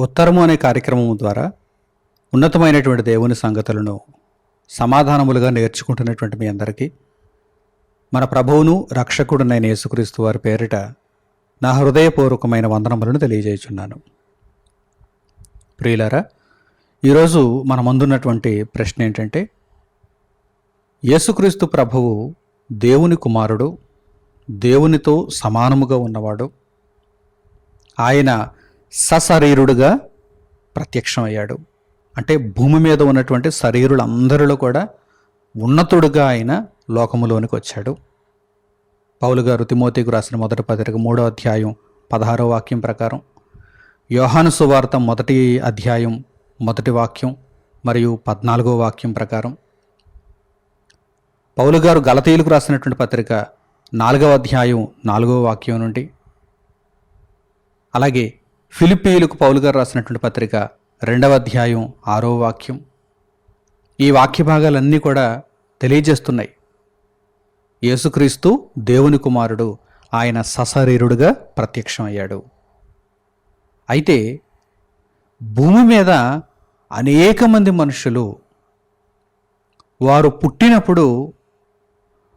ఉత్తరము అనే కార్యక్రమం ద్వారా ఉన్నతమైనటువంటి దేవుని సంగతులను సమాధానములుగా నేర్చుకుంటున్నటువంటి మీ అందరికీ మన ప్రభువును రక్షకుడునైన యేసుక్రీస్తు వారి పేరిట నా హృదయపూర్వకమైన వందనములను తెలియజేయుచున్నాను. ప్రియులారా ఈరోజు మన ముందున్నటువంటి ప్రశ్న ఏంటంటే యేసుక్రీస్తు ప్రభువు దేవుని కుమారుడు దేవునితో సమానముగా ఉన్నవాడు ఆయన సశరీరుడుగా ప్రత్యక్షమయ్యాడు. అంటే భూమి మీద ఉన్నటువంటి శరీరులందరిలో కూడా ఉన్నతుడుగా ఆయన లోకములోనికి వచ్చాడు. పౌలు గారు తిమోతికు రాసిన మొదటి పత్రిక మూడో అధ్యాయం పదహారో వాక్యం ప్రకారం యోహాను సువార్త మొదటి అధ్యాయం మొదటి వాక్యం మరియు పద్నాలుగో వాక్యం ప్రకారం పౌలు గారు గలతీయులకు రాసినటువంటి పత్రిక నాలుగవ అధ్యాయం నాలుగవ వాక్యం నుండి అలాగే ఫిలిప్పీయులకు పౌలు గారు రాసినటువంటి పత్రిక రెండవ అధ్యాయం ఆరో వాక్యం. ఈ వాక్య భాగాలన్నీ కూడా తెలియజేస్తున్నాయి. యేసుక్రీస్తు దేవుని కుమారుడు ఆయన సశరీరుడుగా ప్రత్యక్షమయ్యాడు. అయితే భూమి మీద అనేక మంది మనుషులు వారు పుట్టినప్పుడు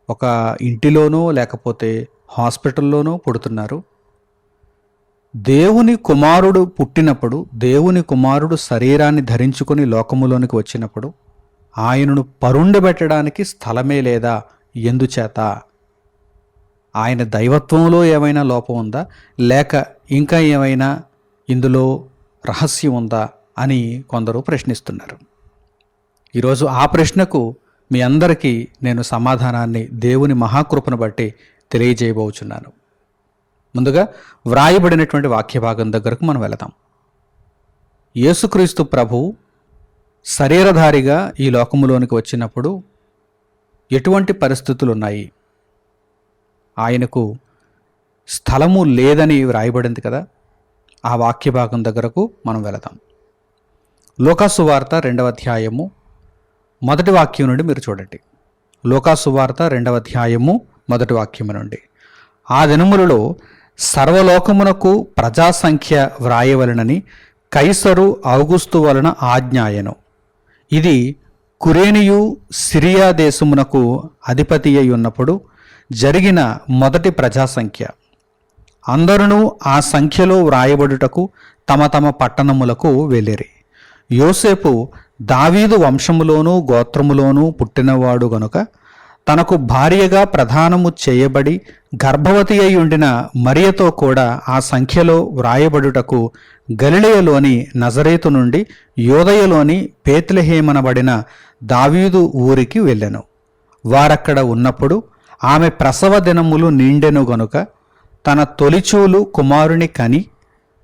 ఒక ఇంటిలోనో లేకపోతే హాస్పిటల్లోనో పుడుతున్నారు. దేవుని కుమారుడు పుట్టినప్పుడు దేవుని కుమారుడు శరీరాన్ని ధరించుకొని లోకములోనికి వచ్చినప్పుడు ఆయనను పరుండబెట్టడానికి స్థలమే లేదా? ఎందుచేత? ఆయన దైవత్వంలో ఏమైనా లోపం ఉందా? లేక ఇంకా ఏమైనా ఇందులో రహస్యం ఉందా? అని కొందరు ప్రశ్నిస్తున్నారు. ఈరోజు ఆ ప్రశ్నకు మీ అందరికీ నేను సమాధానాన్ని దేవుని మహాకృపను బట్టి తెలియజేయబోచున్నాను. ముందుగా వ్రాయబడినటువంటి వాక్య భాగం దగ్గరకు మనం వెళదాం. యేసుక్రీస్తు ప్రభు శరీరధారిగా ఈ లోకములోనికి వచ్చినప్పుడు ఎటువంటి పరిస్థితులు ఉన్నాయి ఆయనకు స్థలము లేదని వ్రాయబడింది కదా? ఆ వాక్య భాగం దగ్గరకు మనం వెళదాం. లోకాసు వార్త రెండవ అధ్యాయము మొదటి వాక్యం నుండి మీరు చూడండి. లోకాసు వార్త రెండవ అధ్యాయము మొదటి వాక్యము నుండి. ఆ దినములలో సర్వలోకమునకు ప్రజాసంఖ్య వ్రాయవలనని కైసరు ఔగుస్తు వలన ఆజ్ఞాయను. ఇది కురేనియు సిరియా దేశమునకు అధిపతి అయి ఉన్నప్పుడు జరిగిన మొదటి ప్రజాసంఖ్య. అందరూ ఆ సంఖ్యలో వ్రాయబడుటకు తమ తమ పట్టణములకు వెళ్ళిరి. యోసేపు దావీదు వంశములోనూ గోత్రములోనూ పుట్టినవాడు గనుక తనకు భార్యగా ప్రధానము చేయబడి గర్భవతి అయి ఉండిన మరియతో కూడా ఆ సంఖ్యలో వ్రాయబడుటకు గలిలయలోని నజరేతు నుండి యోదయలోని పేత్లహేమనబడిన దావీదు ఊరికి వెళ్ళెను. వారక్కడ ఉన్నప్పుడు ఆమె ప్రసవ దినములు నిండెను గనుక తన తొలిచూలు కుమారుని కని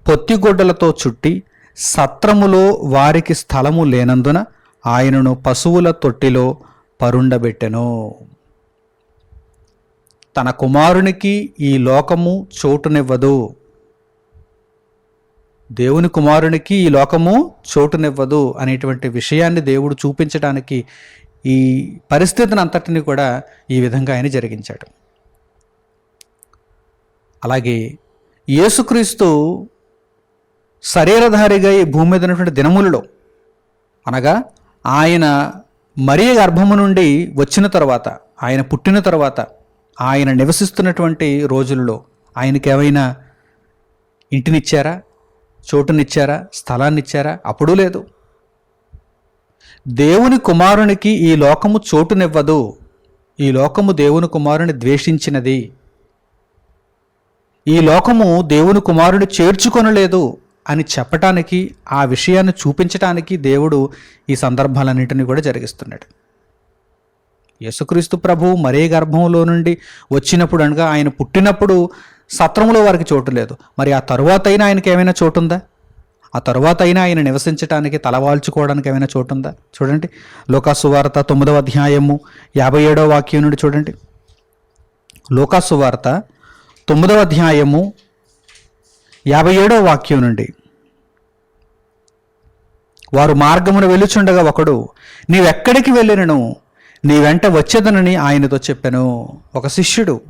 పొత్తిగొడ్డలతో చుట్టి సత్రములో వారికి స్థలము లేనందున ఆయనను పశువుల తొట్టిలో పరుండబెట్టెను. తన కుమారునికి ఈ లోకము చోటునివ్వదు. దేవుని కుమారునికి ఈ లోకము చోటునివ్వదు అనేటువంటి విషయాన్ని దేవుడు చూపించడానికి ఈ పరిస్థితిని అంతటిని కూడా ఈ విధంగా ఆయన జరిగించాడు. అలాగే యేసుక్రీస్తు శరీరధారిగా ఈ భూమి మీద ఉన్నటువంటి దినములలో అనగా ఆయన మరీ గర్భము నుండి వచ్చిన తర్వాత ఆయన పుట్టిన తర్వాత ఆయన నివసిస్తున్నటువంటి రోజుల్లో ఆయనకి ఏమైనా ఇంటినిచ్చారా? చోటునిచ్చారా? స్థలాన్నిచ్చారా? అప్పుడు అప్పుడూ లేదు. దేవుని కుమారునికి ఈ లోకము చోటునివ్వదు. ఈ లోకము దేవుని కుమారుని ద్వేషించినది. ఈ లోకము దేవుని కుమారుని చేర్చుకొనలేదు అని చెప్పటానికి ఆ విషయాన్ని చూపించటానికి దేవుడు ఈ సందర్భాలన్నింటినీ కూడా జరిగిస్తున్నాడు. యేసుక్రీస్తు ప్రభు మరే గర్భంలో నుండి వచ్చినప్పుడు అనగా ఆయన పుట్టినప్పుడు సత్రంలో వారికి చోటు లేదు. మరి ఆ తరువాత అయినా ఆయనకి ఏమైనా చోటు ఉందా ఆ తరువాత అయినా ఆయన నివసించడానికి తలవాల్చుకోవడానికి ఏమైనా చోటు ఉందా చూడండి. లోకాసువార్త తొమ్మిదవ అధ్యాయము యాభై ఏడవ వాక్యం నుండి చూడండి. లోకాసువార్త తొమ్మిదవ అధ్యాయము యాభై ఏడవ వాక్యం నుండి. వారు మార్గమును వెళ్ళుచుండగా ఒకడు నీవెక్కడికి వెళ్ళినను? నీ వెంట వచ్చేదనని ఆయనతో చెప్పాను. ఒక శిష్యుడు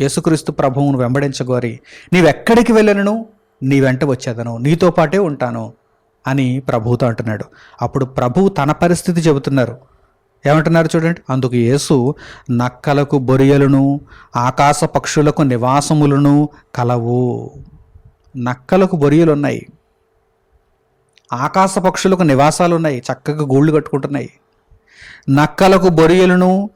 యేసుక్రీస్తు ప్రభువును వెంబడించగోరి నీవెక్కడికి వెళ్ళను నీ వెంట వచ్చేదను. నీతో పాటే ఉంటాను అని ప్రభువుతో అంటున్నాడు. అప్పుడు ప్రభువు తన పరిస్థితి చెబుతున్నారు. ఏమంటున్నారు చూడండి. అందుకు యేసు నక్కలకు బొరియలను ఆకాశ పక్షులకు నివాసములను కలవు. నక్కలకు బొరియలు ఉన్నాయి ఆకాశ పక్షులకు నివాసాలు ఉన్నాయి చక్కగా గూళ్ళు కట్టుకుంటున్నాయి. నక్కలకు బొరియలను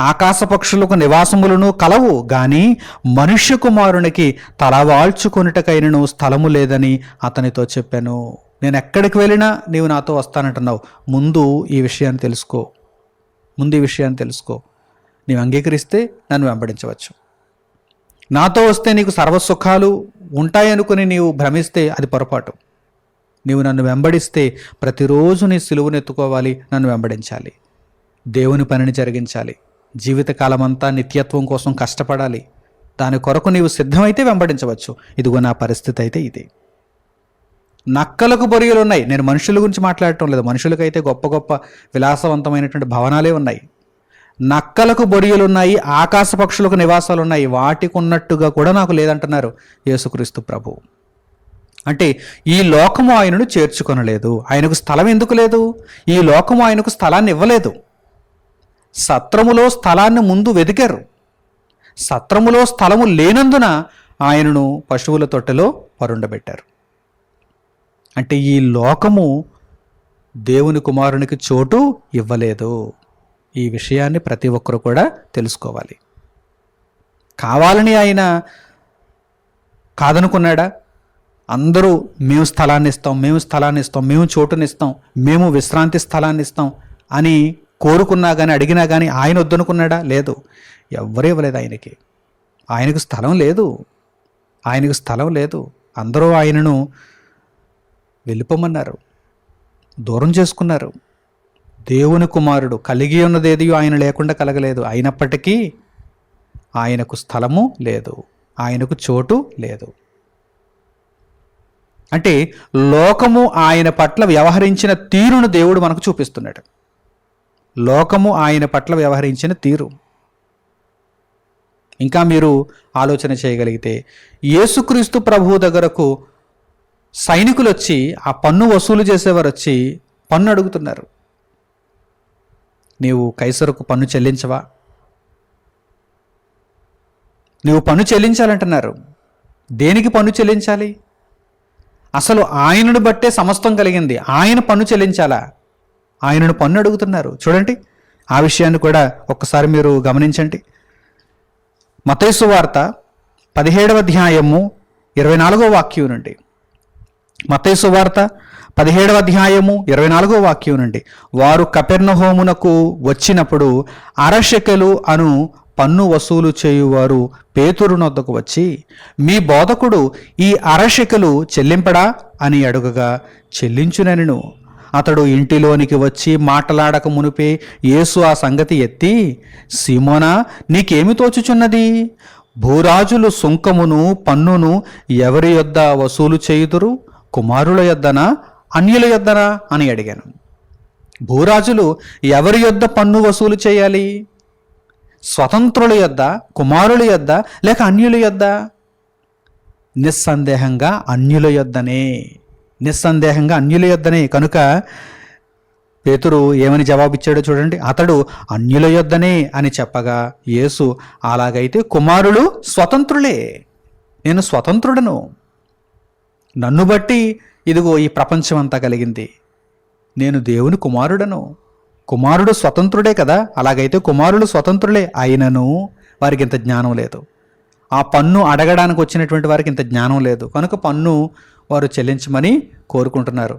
ఆకాశపక్షులకు నివాసములను కలవు. గాని మనుష్య కుమారునికి తలవాల్చుకొనుటకైనను స్థలము లేదని అతనితో చెప్పాను. నేను ఎక్కడికి వెళ్ళినా నీవు నాతో వస్తానంటున్నావు. ముందు ఈ విషయాన్ని తెలుసుకో. ముందు ఈ విషయాన్ని తెలుసుకో. నీవు అంగీకరిస్తే నన్ను వెంబడించవచ్చు. నాతో వస్తే నీకు సర్వసుఖాలు ఉంటాయనుకుని నీవు భ్రమిస్తే అది పొరపాటు. నీవు నన్ను వెంబడిస్తే ప్రతిరోజు నీ సిలువునెత్తుకోవాలి నన్ను వెంబడించాలి. దేవుని పనిని జరిగించాలి. జీవితకాలమంతా నిత్యత్వం కోసం కష్టపడాలి. దాని కొరకు నీవు సిద్ధమైతే వెంబడించవచ్చు. ఇదిగో నా పరిస్థితి అయితే ఇది. నక్కలకు బొరియలు ఉన్నాయి. నేను మనుషుల గురించి మాట్లాడటం లేదు. మనుషులకైతే గొప్ప గొప్ప విలాసవంతమైనటువంటి భవనాలే ఉన్నాయి. నక్కలకు బొరియలు ఉన్నాయి. ఆకాశ పక్షులకు నివాసాలు ఉన్నాయి. వాటికి ఉన్నట్టుగా కూడా నాకు లేదంటున్నారు యేసుక్రీస్తు ప్రభు. అంటే ఈ లోకము ఆయనను చేర్చుకొనలేదు. ఆయనకు స్థలం ఎందుకు లేదు? ఈ లోకము ఆయనకు స్థలాన్ని ఇవ్వలేదు. సత్రములో స్థలాన్ని ముందు వెతికారు సత్రములో స్థలము లేనందున ఆయనను పశువుల తొట్టెలో పరుండబెట్టారు అంటే ఈ లోకము దేవుని కుమారునికి చోటు ఇవ్వలేదు. ఈ విషయాన్ని ప్రతి ఒక్కరు కూడా తెలుసుకోవాలి. కావాలని ఆయన కాదనుకున్నాడా? అందరూ మేము స్థలాన్ని ఇస్తాం మేము స్థలాన్ని ఇస్తాం మేము చోటునిస్తాం మేము విశ్రాంతి స్థలాన్ని ఇస్తాం అని కోరుకున్నా కానీ అడిగినా కానీ ఆయన వద్దనుకున్నాడా? లేదు. ఎవ్వరూ ఇవ్వలేదు ఆయనకి. ఆయనకు స్థలం లేదు. ఆయనకు స్థలం లేదు. అందరూ ఆయనను వెళ్ళిపోమన్నారు. దూరం చేసుకున్నారు. దేవుని కుమారుడు కలిగి ఉన్నదేది ఆయన లేకుండా కలగలేదు. అయినప్పటికీ ఆయనకు స్థలము లేదు. ఆయనకు చోటు లేదు. అంటే లోకము ఆయన పట్ల వ్యవహరించిన తీరును దేవుడు మనకు చూపిస్తున్నాడు. లోకము ఆయన పట్ల వ్యవహరించిన తీరు. ఇంకా మీరు ఆలోచన చేయగలిగితే యేసుక్రీస్తు ప్రభువు దగ్గరకు సైనికులు వచ్చి ఆ పన్ను వసూలు చేసేవారు వచ్చి పన్ను అడుగుతున్నారు. నీవు కైసరుకు పన్ను చెల్లించవా? నీవు పన్ను చెల్లించాలంటున్నారు. దేనికి పన్ను చెల్లించాలి? అసలు ఆయనను బట్టే సమస్తం కలిగింది. ఆయన పన్ను చెల్లించాలా? ఆయనను పన్ను అడుగుతున్నారు. చూడండి ఆ విషయాన్ని కూడా ఒక్కసారి మీరు గమనించండి. మతేసు వార్త పదిహేడవ అధ్యాయము ఇరవై నాలుగో వాక్యం నుండి. మతేసు వార్త పదిహేడవ అధ్యాయము ఇరవై నాలుగో వాక్యం నుండి. వారు కపెర్నహోమునకు వచ్చినప్పుడు అరశకెలు అను పన్ను వసూలు చేయువారు పేతురు నొద్దకు వచ్చి మీ బోధకుడు ఈ అరశకెలు చెల్లింపడా? అని అడుగగా చెల్లించునెను. అతడు ఇంటిలోనికి వచ్చి మాట్లాడక మునిపే యేసు ఆ సంగతి ఎత్తి సీమోనా నీకేమి తోచుచున్నది? భూరాజులు సుంకమును పన్నును ఎవరి యొద్ద వసూలు చేయుదురు? కుమారుల యొద్దనా? అన్యుల యొద్దనా? అని అడిగాను. భూరాజులు ఎవరి యొద్ద పన్ను వసూలు చేయాలి? స్వతంత్రుల యొద్ద కుమారుల యొద్ద లేక అన్యుల యొద్ద? నిస్సందేహంగా అన్యుల యొద్దనే. నిస్సందేహంగా అన్యుల యొద్దనే కనుక పేతురు ఏమని జవాబిచ్చాడో చూడండి. అతడు అన్యుల యొద్దనే అని చెప్పగా యేసు అలాగైతే కుమారులు స్వతంత్రులే. నేను స్వతంత్రుడను. నన్ను బట్టి ఇదిగో ఈ ప్రపంచం అంతా కలిగింది. నేను దేవుని కుమారుడను. కుమారుడు స్వతంత్రుడే కదా. అలాగైతే కుమారులు స్వతంత్రులే అయినను వారికి ఇంత జ్ఞానం లేదు. ఆ పన్ను అడగడానికి వచ్చినటువంటి వారికి ఇంత జ్ఞానం లేదు. కనుక పన్ను వారు చెల్లించమని కోరుకుంటున్నారు.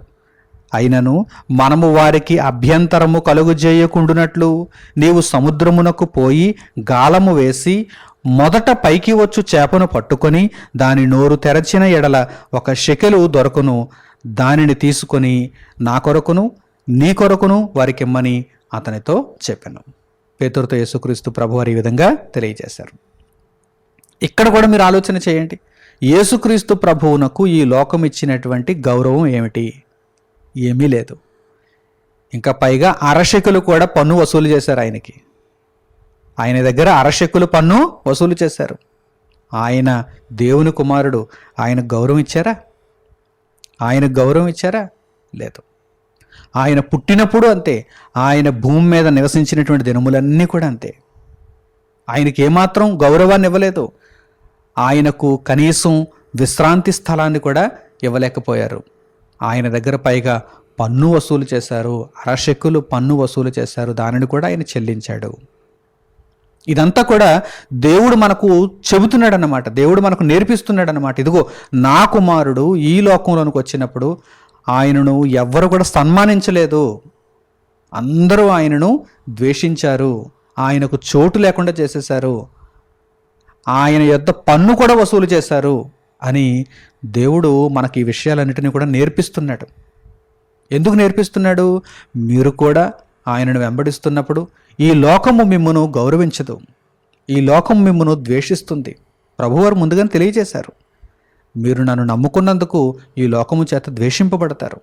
అయినను మనము వారికి అభ్యంతరము కలుగుజేయకుండునట్లు నీవు సముద్రమునకు పోయి గాలము వేసి మొదట పైకి వచ్చు చేపను పట్టుకొని దాని నోరు తెరచిన ఎడల ఒక షెకెలు దొరకును. దానిని తీసుకొని నా కొరకును నీ కొరకును వారికిమ్మని అతనితో చెప్పాను. పేతురుతో యేసుక్రీస్తు ప్రభు వారి ఈ విధంగా తెలియజేశారు. ఇక్కడ కూడా మీరు ఆలోచన చేయండి. యేసుక్రీస్తు ప్రభువునకు ఈ లోకం ఇచ్చినటువంటి గౌరవం ఏమిటి? ఏమీ లేదు. ఇంకా పైగా అరశకులు కూడా పన్ను వసూలు చేశారు ఆయనకి. ఆయన దగ్గర అరశకులు పన్ను వసూలు చేశారు. ఆయన దేవుని కుమారుడు ఆయన గౌరవం ఇచ్చారా? ఆయన గౌరవం ఇచ్చారా? లేదు. ఆయన పుట్టినప్పుడు అంతే. ఆయన భూమి మీద నివసించినటువంటి దినములన్నీ కూడా అంతే. ఆయనకి ఏమాత్రం గౌరవాన్ని ఇవ్వలేదు. ఆయనకు కనీసం విశ్రాంతి స్థలాన్ని కూడా ఇవ్వలేకపోయారు. ఆయన దగ్గర పైగా పన్ను వసూలు చేశారు. అరశకులు పన్ను వసూలు చేశారు. దానిని కూడా ఆయన చెల్లించాడు. ఇదంతా కూడా దేవుడు మనకు చెబుతున్నాడు అనమాట దేవుడు మనకు నేర్పిస్తున్నాడు అనమాట ఇదిగో నా కుమారుడు ఈ లోకంలోనికి వచ్చినప్పుడు ఆయనను ఎవ్వరు కూడా సన్మానించలేదు. అందరూ ఆయనను ద్వేషించారు. ఆయనకు చోటు లేకుండా చేసేశారు. ఆయన యొద్ద పన్ను కూడా వసూలు చేశారు అని దేవుడు మనకి ఈ విషయాలన్నిటినీ కూడా నేర్పిస్తున్నాడు. ఎందుకు నేర్పిస్తున్నాడు? మీరు కూడా ఆయనను వెంబడిస్తున్నప్పుడు ఈ లోకము మిమ్మను గౌరవించదు. ఈ లోకం మిమ్మను ద్వేషిస్తుంది. ప్రభువారు ముందుగానే తెలియజేశారు. మీరు నన్ను నమ్ముకున్నందుకు ఈ లోకము చేత ద్వేషింపబడతారు.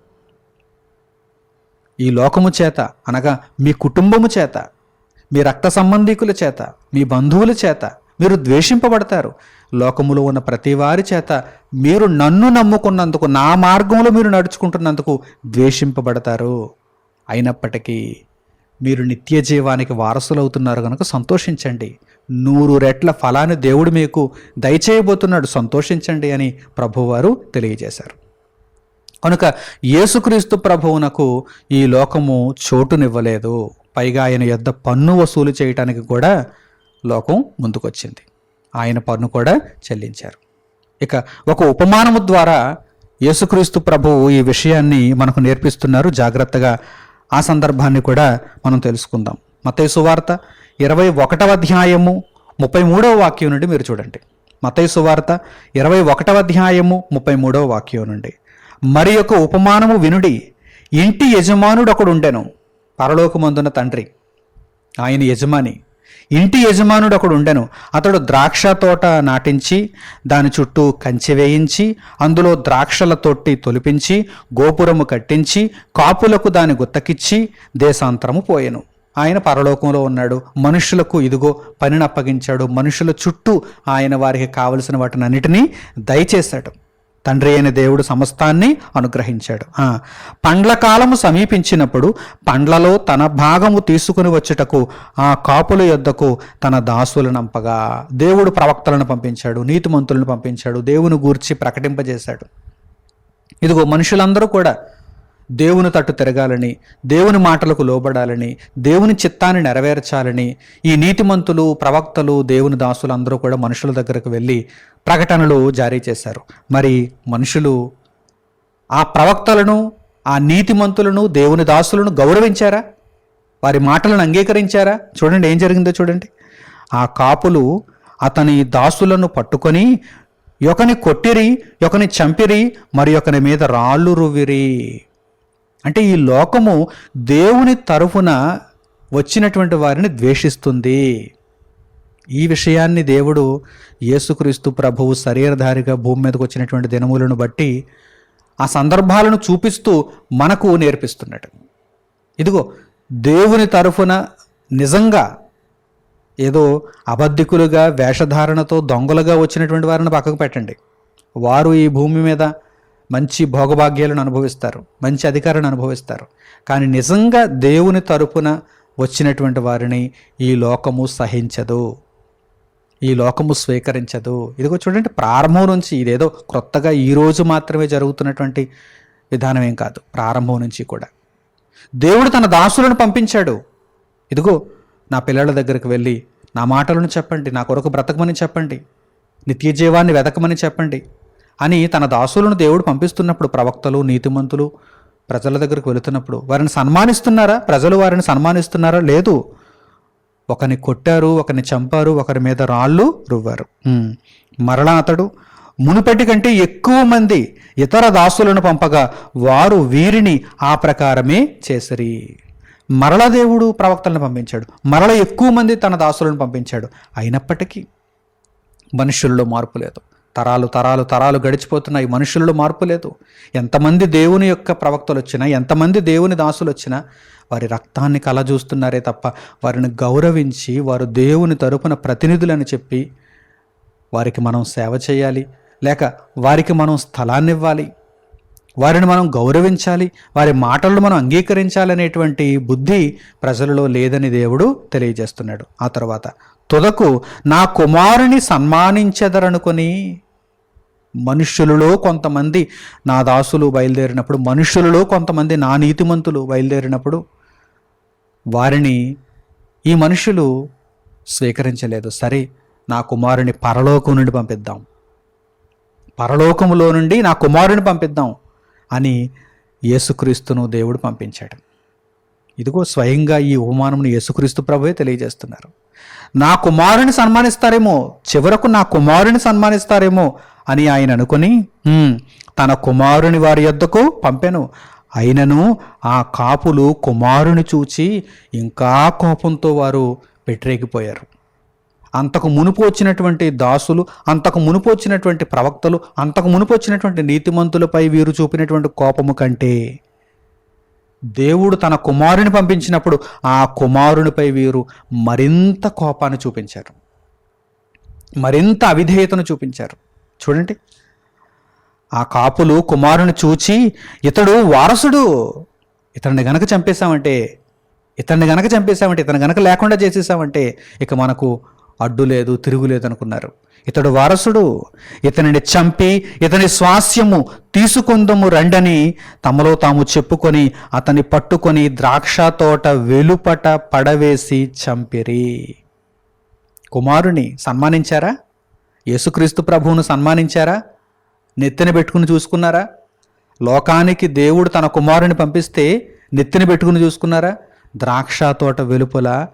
ఈ లోకము చేత అనగా మీ కుటుంబము చేత మీ రక్త సంబంధీకుల చేత మీ బంధువుల చేత మీరు ద్వేషింపబడతారు. లోకములో ఉన్న ప్రతి వారి చేత మీరు నన్ను నమ్ముకున్నందుకు నా మార్గంలో మీరు నడుచుకుంటున్నందుకు ద్వేషింపబడతారు. అయినప్పటికీ మీరు నిత్య జీవానికి వారసులవుతున్నారు కనుక సంతోషించండి. నూరు రెట్ల ఫలాన్ని దేవుడు మీకు దయచేయబోతున్నాడు. సంతోషించండి అని ప్రభువారు తెలియజేశారు. కనుక యేసుక్రీస్తు ప్రభువునకు ఈ లోకము చోటునివ్వలేదు. పైగా ఆయన యొద్ద పన్ను వసూలు చేయటానికి కూడా లోకం ముందుకొచ్చింది. ఆయన పన్ను కూడా చెల్లించారు. ఇక ఒక ఉపమానము ద్వారా యేసుక్రీస్తు ప్రభువు ఈ విషయాన్ని మనకు నేర్పిస్తున్నారు. జాగ్రత్తగా ఆ సందర్భాన్ని కూడా మనం తెలుసుకుందాం. మతయ్య సువార్త ఇరవై ఒకటవ అధ్యాయము ముప్పై మూడవ వాక్యం నుండి మీరు చూడండి. మతయ్య సువార్త ఇరవై ఒకటవ అధ్యాయము ముప్పై మూడవ వాక్యం నుండి. మరి యొక్క ఉపమానము వినుడి ఇంటి యజమానుడు ఒకడు ఉండెను పరలోకమందున తండ్రి. ఆయన యజమాని ఇంటి యజమానుడు ఒకడు ఉండెను. అతడు ద్రాక్ష తోట నాటించి దాని చుట్టూ కంచె వేయించి అందులో ద్రాక్షల తొట్టి తొలిపించి గోపురము కట్టించి కాపులకు దాని గుత్తకిచ్చి దేశాంతరము పోయెను. ఆయన పరలోకంలో ఉన్నాడు. మనుషులకు ఇదిగో పనిని అప్పగించాడు. మనుషుల చుట్టూ ఆయన వారికి కావలసిన వాటిని అన్నిటినీ దయచేశాడు. తండ్రి అయిన దేవుడు సమస్తాన్ని అనుగ్రహించాడు. పండ్ల కాలము సమీపించినప్పుడు పండ్లలో తన భాగము తీసుకుని వచ్చుటకు ఆ కాపుల యొద్దకు తన దాసులను నంపగా. దేవుడు ప్రవక్తలను పంపించాడు నీతిమంతులను పంపించాడు దేవుని గూర్చి ప్రకటింపజేశాడు. ఇదిగో మనుషులందరూ కూడా దేవుని తట్టు తిరగాలని దేవుని మాటలకు లోబడాలని దేవుని చిత్తాన్ని నెరవేర్చాలని ఈ నీతిమంతులు ప్రవక్తలు దేవుని దాసులు అందరూ కూడా మనుషుల దగ్గరకు వెళ్ళి ప్రకటనలు జారీ చేశారు. మరి మనుషులు ఆ ప్రవక్తలను ఆ నీతిమంతులను దేవుని దాసులను గౌరవించారా? వారి మాటలను అంగీకరించారా? చూడండి ఏం జరిగిందో చూడండి. ఆ కాపులు అతని దాసులను పట్టుకొని ఒకని కొట్టిరి ఒకని చంపిరి మరి ఒకని మీద రాళ్ళు రువిరి అంటే ఈ లోకము దేవుని తరఫున వచ్చినటువంటి వారిని ద్వేషిస్తుంది. ఈ విషయాన్ని దేవుడు యేసుక్రీస్తు ప్రభువు శరీరధారిగా భూమి మీదకి వచ్చినటువంటి దినములను బట్టి ఆ సందర్భాలను చూపిస్తూ మనకు నేర్పిస్తున్నాడు. ఇదిగో దేవుని తరఫున నిజంగా ఏదో అబద్ధికులుగా వేషధారణతో దొంగలుగా వచ్చినటువంటి వారిని పక్కకు పెట్టండి. వారు ఈ భూమి మీద మంచి భోగభాగ్యాలను అనుభవిస్తారు మంచి అధికారాన్ని అనుభవిస్తారు. కానీ నిజంగా దేవుని తరపున వచ్చినటువంటి వారిని ఈ లోకము సహించదు. ఈ లోకము స్వీకరించదు. ఇదిగో చూడండి ప్రారంభం నుంచి ఇదేదో క్రొత్తగా ఈ రోజు మాత్రమే జరుగుతున్నటువంటి విధానం ఏం కాదు ప్రారంభం నుంచి కూడా. దేవుడు తన దాసులను పంపించాడు. ఇదిగో నా పిల్లల దగ్గరికి వెళ్ళి నా మాటలను చెప్పండి నా కొరకు బ్రతకమని చెప్పండి నిత్య జీవాన్ని వెతకమని చెప్పండి. అని తన దాసులను దేవుడు పంపిస్తున్నప్పుడు ప్రవక్తలు నీతిమంతులు ప్రజల దగ్గరకు వెళుతున్నప్పుడు వారిని సన్మానిస్తున్నారా? ప్రజలు వారిని సన్మానిస్తున్నారా? లేదు. ఒకరిని కొట్టారు ఒకరిని చంపారు ఒకరి మీద రాళ్ళు రువ్వారు. మరలా అతడు మునుపటి కంటే ఎక్కువ మంది ఇతర దాసులను పంపగా వారు వీరిని ఆ ప్రకారమే చేసిరి. మరల దేవుడు ప్రవక్తలను పంపించాడు. మరల ఎక్కువ మంది తన దాసులను పంపించాడు. అయినప్పటికీ మనుషుల్లో మార్పు లేదు. తరాలు తరాలు తరాలు గడిచిపోతున్నాయి. మనుషుల్లో మార్పు లేదు. ఎంతమంది దేవుని యొక్క ప్రవక్తలు వచ్చినా ఎంతమంది దేవుని దాసులు వచ్చినా వారి రక్తాన్ని కలజూస్తున్నారే తప్ప వారిని గౌరవించి వారు దేవుని తరపున ప్రతినిధులని చెప్పి వారికి మనం సేవ చేయాలి. లేక వారికి మనం స్థలాన్ని ఇవ్వాలి వారిని మనం గౌరవించాలి. వారి మాటలను మనం అంగీకరించాలనేటువంటి బుద్ధి ప్రజలలో లేదని దేవుడు తెలియజేస్తున్నాడు. ఆ తర్వాత తుదకు నా కుమారుని సన్మానించెదరనుకొని మనుష్యులలో కొంతమంది నా దాసులు బయలుదేరినప్పుడు మనుష్యులలో కొంతమంది నా నీతిమంతులు బయలుదేరినప్పుడు వారిని ఈ మనుషులు స్వీకరించలేదు. సరే నా కుమారుని పరలోకం నుండి పంపిద్దాం. పరలోకములో నుండి నా కుమారుని పంపిద్దాం అని యేసుక్రీస్తును దేవుడు పంపించాడు. ఇదిగో స్వయంగా ఈ ఉపమానమును యేసుక్రీస్తు ప్రభువే తెలియజేస్తున్నారు. నా కుమారుని సన్మానిస్తారేమో? చివరకు నా కుమారుని సన్మానిస్తారేమో? అని ఆయన అనుకుని తన కుమారుని వారి యొద్దకు పంపెను. అయినను ఆ కాపులు కుమారుని చూచి ఇంకా కోపంతో వారు పెట్టరేగిపోయారు. అంతకు మునుపు వచ్చినటువంటి దాసులు అంతకు మునుపు వచ్చినటువంటి ప్రవక్తలు అంతకు మునుపు వచ్చినటువంటి నీతిమంతులపై వీరు చూపినటువంటి కోపము కంటే దేవుడు తన కుమారుని పంపించినప్పుడు ఆ కుమారునిపై వీరు మరింత కోపాన్ని చూపించారు. మరింత అవిధేయతను చూపించారు. చూడండి. ఆ కాపులు కుమారుని చూచి ఇతడు వారసుడు. ఇతన్ని గనక చంపేశామంటే ఇతన్ని గనక చంపేశామంటే ఇతను గనక లేకుండా చేసేసామంటే ఇక మనకు అడ్డు లేదు తిరుగులేదు అనుకున్నారు. ఇతడు వారసుడు. ఇతనిని చంపి ఇతని స్వాస్యము తీసుకుందము రండని తమలో తాము చెప్పుకొని అతని పట్టుకొని ద్రాక్ష తోట వెలుపట పడవేసి చంపిరి. కుమారుని సన్మానించారా? యేసుక్రీస్తు ప్రభువును సన్మానించారా? నెత్తిన పెట్టుకుని చూసుకున్నారా? లోకానికి దేవుడు తన కుమారుని పంపిస్తే నెత్తిన పెట్టుకుని చూసుకున్నారా? ద్రాక్ష తోట వెలుపల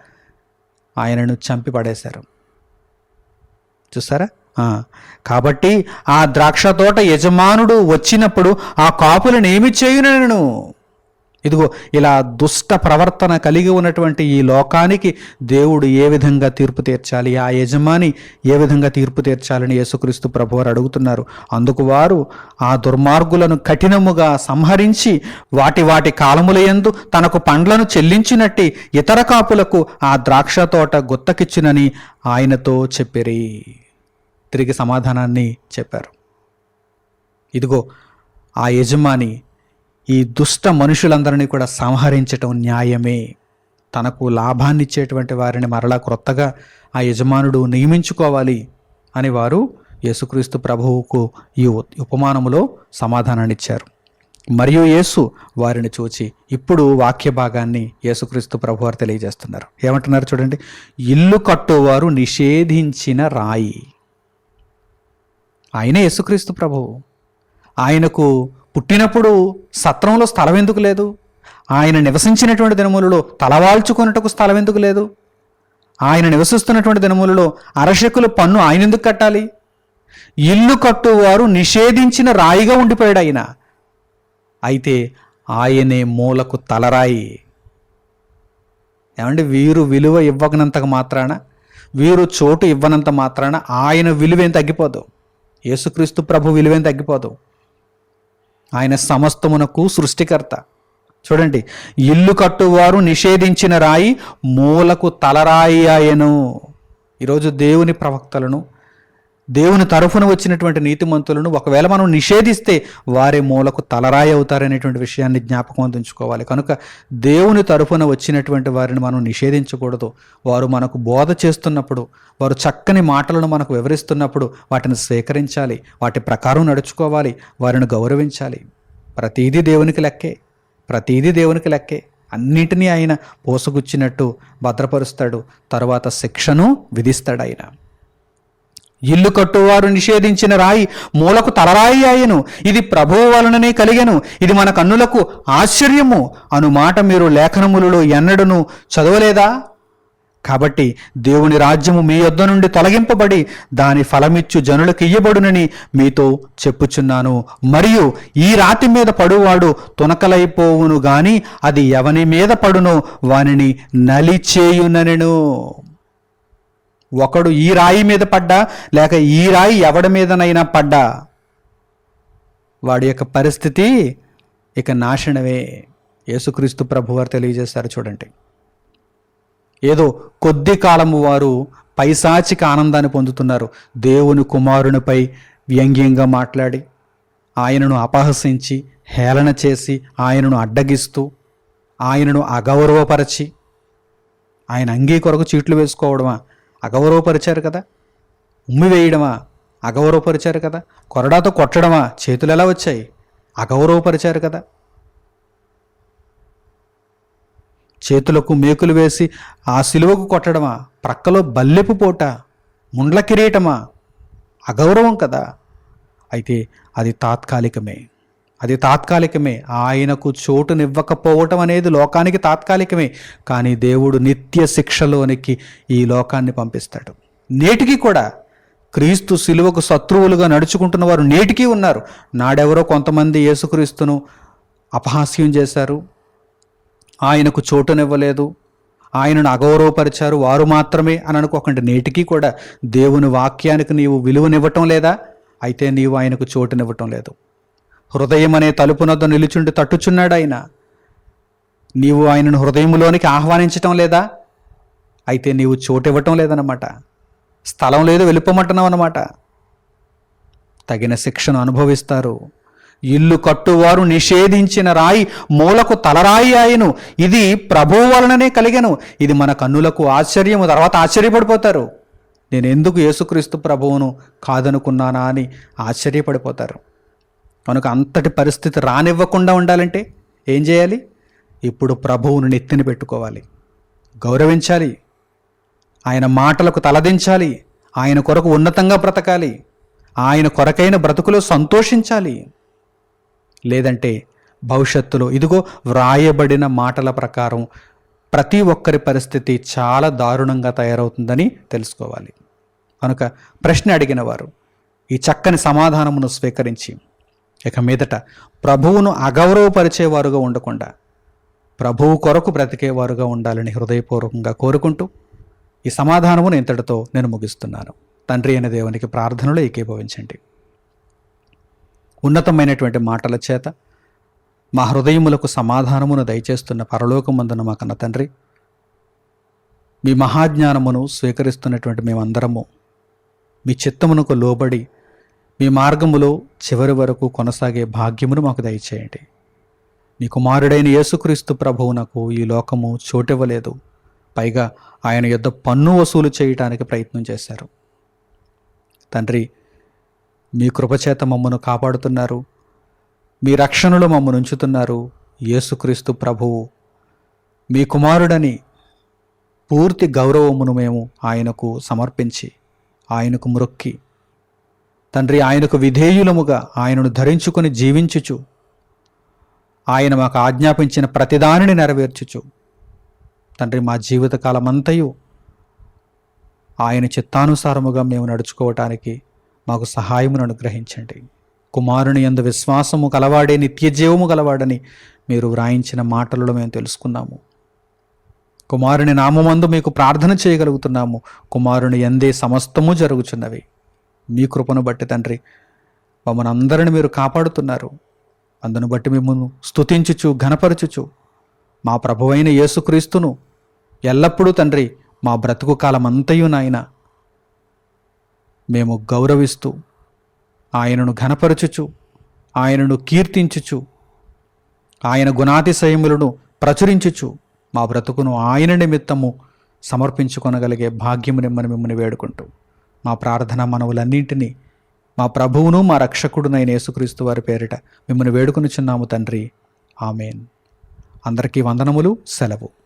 ఆయనను చంపి పడేశారు. చూసారా కాబట్టి ఆ ద్రాక్ష తోట యజమానుడు వచ్చినప్పుడు ఆ కాపులను ఏమి చేయునను ఇదిగో ఇలా దుష్ట ప్రవర్తన కలిగి ఉన్నటువంటి ఈ లోకానికి దేవుడు ఏ విధంగా తీర్పు తీర్చాలి? ఆ యజమాని ఏ విధంగా తీర్పు తీర్చాలని యేసుక్రీస్తు ప్రభువారు అడుగుతున్నారు. అందుకు వారు ఆ దుర్మార్గులను కఠినముగా సంహరించి వాటి వాటి కాలములయందు తనకు పండ్లను చెల్లించినట్టి ఇతర కాపులకు ఆ ద్రాక్ష తోట గుత్తకిచ్చునని ఆయనతో చెప్పిరి. తిరిగి సమాధానాన్ని చెప్పారు. ఇదిగో ఆ యజమాని ఈ దుష్ట మనుషులందరినీ కూడా సంహరించటం న్యాయమే. తనకు లాభాన్ని ఇచ్చేటువంటి వారిని మరలా క్రొత్తగా ఆ యజమానుడు నియమించుకోవాలి అని వారు యేసుక్రీస్తు ప్రభువుకు ఈ ఉపమానములో సమాధానాన్నిచ్చారు. మరియు యేసు వారిని చూచి ఇప్పుడు వాక్య భాగాన్ని యేసుక్రీస్తు ప్రభువారు తెలియజేస్తున్నారు. ఏమంటున్నారు చూడండి? ఇల్లు కట్టువారు నిషేధించిన రాయి. ఆయనే యేసుక్రీస్తు ప్రభువు. ఆయనకు పుట్టినప్పుడు సత్రంలో స్థలం ఎందుకు లేదు? ఆయన నివసించినటువంటి దినములలో తలవాల్చుకొనుటకు స్థలం ఎందుకు లేదు? ఆయన నివసిస్తున్నటువంటి దినములలో అరశకుల పన్ను ఆయన ఎందుకు కట్టాలి? ఇల్లు కట్టువారు నిషేధించిన రాయిగా ఉండిపోయాడు ఆయన. అయితే ఆయనే మూలకు తలరాయి. ఏమంటే వీరు విలువ ఇవ్వకనంతకు మాత్రాన వీరు చోటు ఇవ్వనంత మాత్రాన ఆయన విలువేం తగ్గిపోదు. యేసుక్రీస్తు ప్రభు విలువేం తగ్గిపోదు. ఆయన సమస్తమునకు సృష్టికర్త. చూడండి ఇల్లు కట్టువారు నిషేధించిన రాయి మూలకు తలరాయి ఆయను ఈరోజు దేవుని ప్రవక్తలను దేవుని తరఫున వచ్చినటువంటి నీతిమంతులను ఒకవేళ మనం నిషేధిస్తే వారి మూలకు తలరాయి అవుతారనేటువంటి విషయాన్ని జ్ఞాపకం అందించుకోవాలి. కనుక దేవుని తరఫున వచ్చినటువంటి వారిని మనం నిషేధించకూడదు. వారు మనకు బోధ చేస్తున్నప్పుడు వారు చక్కని మాటలను మనకు వివరిస్తున్నప్పుడు వాటిని స్వీకరించాలి. వాటి ప్రకారం నడుచుకోవాలి. వారిని గౌరవించాలి. ప్రతీది దేవునికి లెక్కే. ప్రతీది దేవునికి లెక్కే. అన్నిటినీ ఆయన పోసగుచ్చినట్టు భద్రపరుస్తాడు. తర్వాత శిక్షను విధిస్తాడు ఆయన ఇల్లు కట్టువారు నిషేధించిన రాయి మూలకు తలరాయి ఆయను ఇది ప్రభువు వలననే కలిగెను. ఇది మన కన్నులకు ఆశ్చర్యము. అను మాట మీరు లేఖనములలో ఎన్నడను చదవలేదా? కాబట్టి దేవుని రాజ్యము మీ యొద్ద నుండి తొలగింపబడి దాని ఫలమిచ్చు జనులకు ఇయ్యబడునని మీతో చెప్పుచున్నాను. మరియు ఈ రాతి మీద పడువాడు తునకలైపోవును గాని అది ఎవని మీద పడునో వానిని నలిచేయుననెను. ఒకడు ఈ రాయి మీద పడ్డా లేక ఈ రాయి ఎవడి మీదనైనా పడ్డా? వాడి యొక్క పరిస్థితి ఇక నాశనమే. యేసుక్రీస్తు ప్రభువారు తెలియజేశారు చూడండి. ఏదో కొద్ది కాలము వారు పైశాచిక ఆనందాన్ని పొందుతున్నారు. దేవుని కుమారునిపై వ్యంగ్యంగా మాట్లాడి ఆయనను అపహసించి హేళన చేసి ఆయనను అడ్డగిస్తూ ఆయనను అగౌరవపరచి ఆయన అంగీ కొరకు చీట్లు వేసుకోవడమా? అగౌరవపరిచారు కదా? ఉమ్మి వేయడమా? అగౌరవపరిచారు కదా? కొరడాతో కొట్టడమా? చేతులు ఎలా వచ్చాయి? అగౌరవపరిచారు కదా? చేతులకు మేకులు వేసి ఆ సిలువకు కొట్టడమా? ప్రక్కలో బల్లెపు పోట ముండ్ల కిరీటమా? అగౌరవం కదా? అయితే అది తాత్కాలికమే. అది తాత్కాలికమే. ఆయనకు చోటునివ్వకపోవటం అనేది లోకానికి తాత్కాలికమే. కానీ దేవుడు నిత్య శిక్షలోనికి ఈ లోకాన్ని పంపిస్తాడు. నేటికి కూడా క్రీస్తు శిలువకు శత్రువులుగా నడుచుకుంటున్న వారు నేటికీ ఉన్నారు. నాడెవరో కొంతమంది యేసుక్రీస్తును అపహాస్యం చేశారు. ఆయనకు చోటునివ్వలేదు ఆయనను అగౌరవపరిచారు. వారు మాత్రమే అని అనుకోకండి. నేటికీ కూడా దేవుని వాక్యానికి నీవు విలువనివ్వటం లేదా? అయితే నీవు ఆయనకు చోటునివ్వటం లేదు. హృదయం అనే తలుపునద్ద నిలుచుండి తట్టుచున్నాడు ఆయన నీవు ఆయనను హృదయంలోనికి ఆహ్వానించటం లేదా? అయితే నీవు చోటివ్వటం లేదన్నమాట. స్థలం లేదు వెళ్ళిపోమంటున్నావు అన్నమాట. తగిన శిక్షను అనుభవిస్తారు. ఇల్లు కట్టువారు నిషేధించిన రాయి మూలకు తలరాయి ఆయను. ఇది ప్రభువు వలననే కలిగను. ఇది మన కన్నులకు ఆశ్చర్యము తర్వాత ఆశ్చర్యపడిపోతారు. నేను ఎందుకు యేసుక్రీస్తు ప్రభువును కాదనుకున్నానా అని ఆశ్చర్యపడిపోతారు. కనుక అంతటి పరిస్థితి రానివ్వకుండా ఉండాలంటే ఏం చేయాలి? ఇప్పుడు ప్రభువును నెత్తిన పెట్టుకోవాలి. గౌరవించాలి. ఆయన మాటలకు తలదించాలి. ఆయన కొరకు ఉన్నతంగా బ్రతకాలి. ఆయన కొరకైన బ్రతుకులో సంతోషించాలి. లేదంటే భవిష్యత్తులో ఇదిగో వ్రాయబడిన మాటల ప్రకారం ప్రతి ఒక్కరి పరిస్థితి చాలా దారుణంగా తయారవుతుందని తెలుసుకోవాలి. కనుక ప్రశ్న అడిగిన వారు ఈ చక్కని సమాధానమును స్వీకరించి ఇక మీదట ప్రభువును అగౌరవపరిచేవారుగా ఉండకుండా ప్రభువు కొరకు బ్రతికేవారుగా ఉండాలని హృదయపూర్వకంగా కోరుకుంటూ ఈ సమాధానమును ఇంతటితో నేను ముగిస్తున్నాను. తండ్రి అనే దేవునికి ప్రార్థనలో ఏకీభవించండి. ఉన్నతమైనటువంటి మాటల చేత మా హృదయములకు సమాధానమును దయచేస్తున్న పరలోకమందున మా కన్న తండ్రి మీ మహాజ్ఞానమును స్వీకరిస్తున్నటువంటి మేమందరము మీ చిత్తమునకు లోబడి మీ మార్గములో చివరి వరకు కొనసాగే భాగ్యమును మాకు దయచేయండి. మీ కుమారుడైన యేసుక్రీస్తు ప్రభువునకు ఈ లోకము చోటివ్వలేదు. పైగా ఆయన యుద్ధ పన్ను వసూలు చేయటానికి ప్రయత్నం చేశారు. తండ్రి మీ కృపచేత మమ్మను కాపాడుతున్నారు. మీ రక్షణలో మమ్మను ఉంచుతున్నారు యేసుక్రీస్తు ప్రభువు. మీ కుమారుడని పూర్తి గౌరవమును మేము ఆయనకు సమర్పించి ఆయనకు మ్రొక్కి తండ్రి ఆయనకు విధేయులముగా ఆయనను ధరించుకొని జీవించుచు. ఆయన మాకు ఆజ్ఞాపించిన ప్రతిదానిని నెరవేర్చుచు. తండ్రి మా జీవితకాలమంతయు ఆయన చిత్తానుసారముగా మేము నడుచుకోవటానికి మాకు సహాయమును అనుగ్రహించండి. కుమారుని ఎందు విశ్వాసము కలవాడే నిత్యజీవము కలవాడని మీరు వ్రాయించిన మాటలలో మేము తెలుసుకున్నాము. కుమారుని నామమందు మీకు ప్రార్థన చేయగలుగుతున్నాము. కుమారుని ఎందే సమస్తము జరుగుచున్నవి. మీ కృపను బట్టి తండ్రి మమ్మల్ని అందరిని మీరు కాపాడుతున్నారు. అందును బట్టి మిమ్మల్ని స్తుతించుచు ఘనపరచుచు మా ప్రభువైన యేసుక్రీస్తును ఎల్లప్పుడూ తండ్రి మా బ్రతుకు కాలమంతయు నాయన మేము గౌరవిస్తూ ఆయనను ఘనపరచుచు ఆయనను కీర్తించుచు ఆయన గుణాతిశయములను ప్రచురించుచు మా బ్రతుకును ఆయన నిమిత్తము సమర్పించుకొనగలిగే భాగ్యము నిమ్మని మిమ్మల్ని వేడుకుంటూ. మా ప్రార్థన మనవులన్నింటినీ మా ప్రభువును మా రక్షకుడునైన యేసుక్రీస్తు వారి పేరిట మిమ్మల్ని వేడుకొనుచున్నాము తండ్రి. ఆమెన్. అందరికీ వందనములు సెలవు.